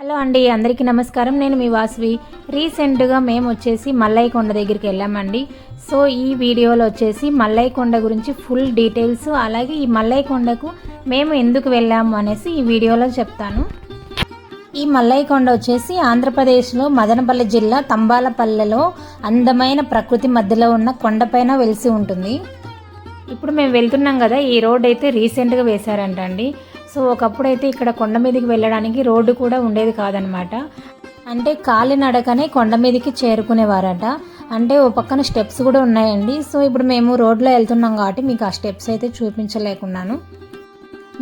Hello అండి అందరికీ నమస్కారం. నేను మీ వాసవి. రీసెంట్గా మేము వచ్చేసి మల్లయ్య కొండ దగ్గరికి వెళ్ళామండి. సో ఈ వీడియోలో వచ్చేసి మల్లయ్య కొండ గురించి ఫుల్ డీటెయిల్స్ అలాగే ఈ మల్లయ్య కొండకు మేము ఎందుకు వెళ్ళాము అనేసి ఈ వీడియోలో చెప్తాను. ఈ మల్లయ్య కొండ వచ్చేసి ఆంధ్రప్రదేశ్లో మదనపల్లి జిల్లా తంబాలపల్లెలో అందమైన ప్రకృతి మధ్యలో ఉన్న కొండపైన వెలిసి ఉంటుంది. ఇప్పుడు మేము వెళ్తున్నాం కదా ఈ రోడ్ అయితే రీసెంట్గా వేశారంట అండి సో ఒకప్పుడు అయితే ఇక్కడ కొండ మీదకి వెళ్ళడానికి రోడ్డు కూడా ఉండేది కాదనమాట. అంటే కాలినడకనే కొండ మీదకి చేరుకునేవారట. అంటే ఓ పక్కన స్టెప్స్ కూడా ఉన్నాయండి. సో ఇప్పుడు మేము రోడ్లో వెళ్తున్నాం కాబట్టి మీకు ఆ స్టెప్స్ అయితే చూపించలేకున్నాను.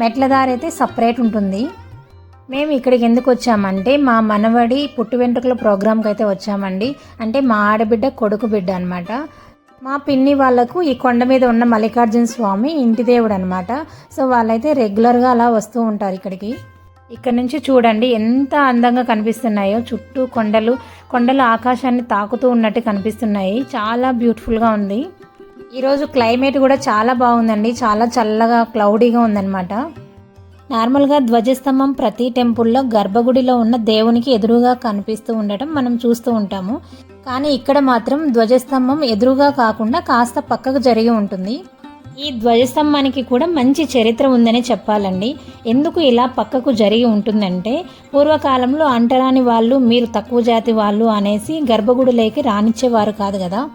మెట్ల దారి అయితే సపరేట్ ఉంటుంది. మేము ఇక్కడికి ఎందుకు వచ్చామంటే మా మనవడి పుట్టు వెంట్రుకల ప్రోగ్రామ్కి అయితే వచ్చామండి. అంటే మా ఆడబిడ్డ కొడుకు బిడ్డ అనమాట. మా పిన్ని వాళ్ళకు ఈ కొండ మీద ఉన్న మల్లికార్జున స్వామి ఇంటి దేవుడు అనమాట సో వాళ్ళైతే రెగ్యులర్గా అలా వస్తూ ఉంటారు ఇక్కడికి. ఇక్కడ నుంచి చూడండి ఎంత అందంగా కనిపిస్తున్నాయో. చుట్టూ కొండలు కొండలు ఆకాశాన్ని తాకుతూ ఉన్నట్టు కనిపిస్తున్నాయి. చాలా బ్యూటిఫుల్గా ఉంది. ఈరోజు క్లైమేట్ కూడా చాలా బాగుందండి. చాలా చల్లగా క్లౌడీగా ఉందన్నమాట. నార్మల్గా ధ్వజస్తంభం ప్రతి టెంపుల్లో గర్భగుడిలో ఉన్న దేవునికి ఎదురుగా కనిపిస్తూ ఉండటం మనం చూస్తూ ఉంటాము. కానీ ఇక్కడ మాత్రం ధ్వజస్తంభం ఎదురుగా కాకుండా కాస్త పక్కకు జరిగి ఉంటుంది. ఈ ధ్వజస్తంభానికి కూడా మంచి చరిత్ర ఉందని చెప్పాలండి. ఎందుకు ఇలా పక్కకు జరిగి ఉంటుందంటే పూర్వకాలంలో అంటరాని వాళ్ళు మీరు తక్కువ జాతి వాళ్ళు అనేసి గర్భగుడిలోకి రానిచ్చేవారు కాదు కదా.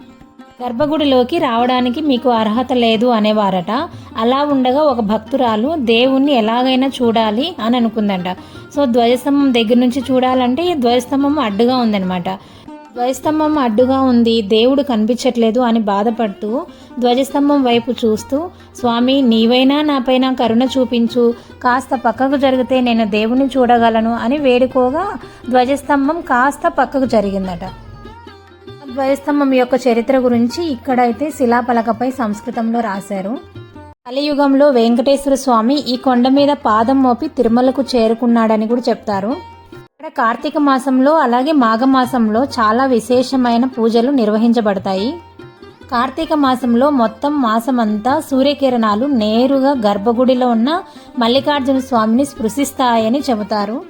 గర్భగుడిలోకి రావడానికి మీకు అర్హత లేదు అనేవారట. అలా ఉండగా ఒక భక్తురాలు దేవుణ్ణి ఎలాగైనా చూడాలి అని అనుకుందంట. సో ధ్వజస్తంభం దగ్గర నుంచి చూడాలంటే ఈ ధ్వజస్తంభం అడ్డుగా ఉందన్నమాట. ధ్వజస్తంభం అడ్డుగా ఉంది. దేవుడు కనిపించట్లేదు అని బాధపడుతూ ధ్వజస్తంభం వైపు చూస్తూ స్వామి నీవైనా నాపైన కరుణ చూపించు. కాస్త పక్కకు జరిగితే నేను దేవుని చూడగలను అని వేడుకోగా ధ్వజస్తంభం కాస్త పక్కకు జరిగిందట. ధ్వజస్తంభం యొక్క చరిత్ర గురించి ఇక్కడైతే శిలాపలకపై సంస్కృతంలో రాశారు. కలియుగంలో వెంకటేశ్వర స్వామి ఈ కొండ మీద పాదం మోపి తిరుమలకు చేరుకున్నాడని కూడా చెప్తారు. కార్తీక మాసంలో అలాగే మాఘమాసంలో చాలా విశేషమైన పూజలు నిర్వహించబడతాయి. కార్తీక మాసంలో మొత్తం మాసమంతా సూర్యకిరణాలు నేరుగా గర్భగుడిలో ఉన్న మల్లికార్జున స్వామిని స్పృశిస్తాయని చెబుతారు.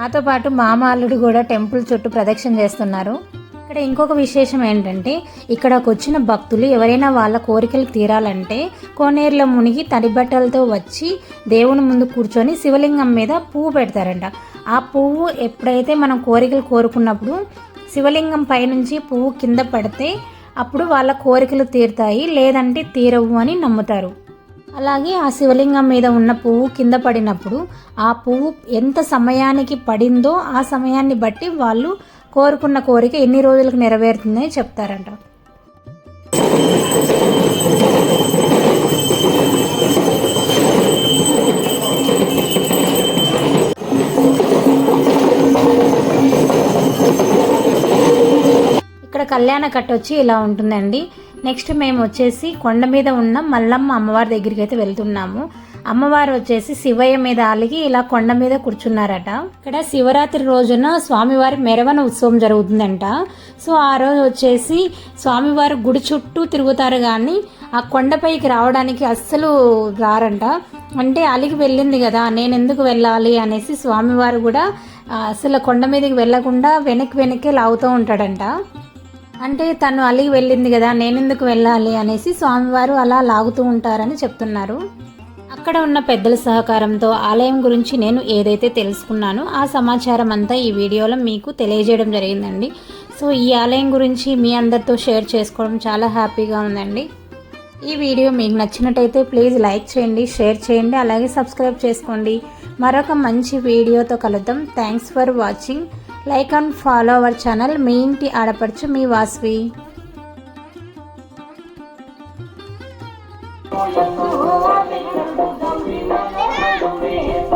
నాతో పాటు మామాలుడు కూడా టెంపుల్ చుట్టూ ప్రదక్షిణ చేస్తున్నారు. ఇక్కడ ఇంకొక విశేషం ఏంటంటే ఇక్కడకు వచ్చిన భక్తులు ఎవరైనా వాళ్ళ కోరికలు తీరాలంటే కోనేరులో మునిగి తడి బట్టలతో వచ్చి దేవుని ముందు కూర్చొని శివలింగం మీద పువ్వు పెడతారంట. ఆ పువ్వు ఎప్పుడైతే మనం కోరికలు కోరుకున్నప్పుడు శివలింగం పైనుంచి పువ్వు కింద పడితే అప్పుడు వాళ్ళ కోరికలు తీరుతాయి లేదంటే తీరవు అని నమ్ముతారు. అలాగే ఆ శివలింగం మీద ఉన్న పువ్వు కింద పడినప్పుడు ఆ పువ్వు ఎంత సమయానికి పడిందో ఆ సమయాన్ని బట్టి వాళ్ళు కోరుకున్న కోరిక ఎన్ని రోజులకు నెరవేరుతుందని చెప్తారంట. కళ్యాణ కట్ట వచ్చి ఇలా ఉంటుందండి. నెక్స్ట్ మేము వచ్చేసి కొండ మీద ఉన్న మల్లమ్మ అమ్మవారి దగ్గరికి అయితే వెళ్తున్నాము. అమ్మవారు వచ్చేసి శివయ్య మీద అలిగి ఇలా కొండ మీద కూర్చున్నారట. ఇక్కడ శివరాత్రి రోజున స్వామివారి మెరవన ఉత్సవం జరుగుతుందంట. సో ఆ రోజు వచ్చేసి స్వామివారు గుడి చుట్టూ తిరుగుతారు కానీ ఆ కొండపైకి రావడానికి అస్సలు రారంట. అంటే అలిగి వెళ్ళింది కదా నేను ఎందుకు వెళ్ళాలి అనేసి స్వామివారు కూడా అసలు కొండ మీదకి వెళ్ళకుండా వెనక్కి వెనక్కి లాగుతూ ఉంటాడంట. అంటే తను అలిగి వెళ్ళింది కదా నేనెందుకు వెళ్ళాలి అనేసి స్వామివారు అలా లాగుతూ ఉంటారని చెప్తున్నారు. అక్కడ ఉన్న పెద్దల సహకారంతో ఆలయం గురించి నేను ఏదైతే తెలుసుకున్నానో ఆ సమాచారం అంతా ఈ వీడియోలో మీకు తెలియజేయడం జరిగిందండి. సో ఈ ఆలయం గురించి మీ అందరితో షేర్ చేసుకోవడం చాలా హ్యాపీగా ఉందండి. ఈ వీడియో మీకు నచ్చినట్టయితే ప్లీజ్ లైక్ చేయండి షేర్ చేయండి అలాగే సబ్స్క్రైబ్ చేసుకోండి. మరొక మంచి వీడియోతో కలుద్దాం. Thanks for watching. Like and follow our channel మీ ఇంటి ఆడపడుచు మీ వాస్వి.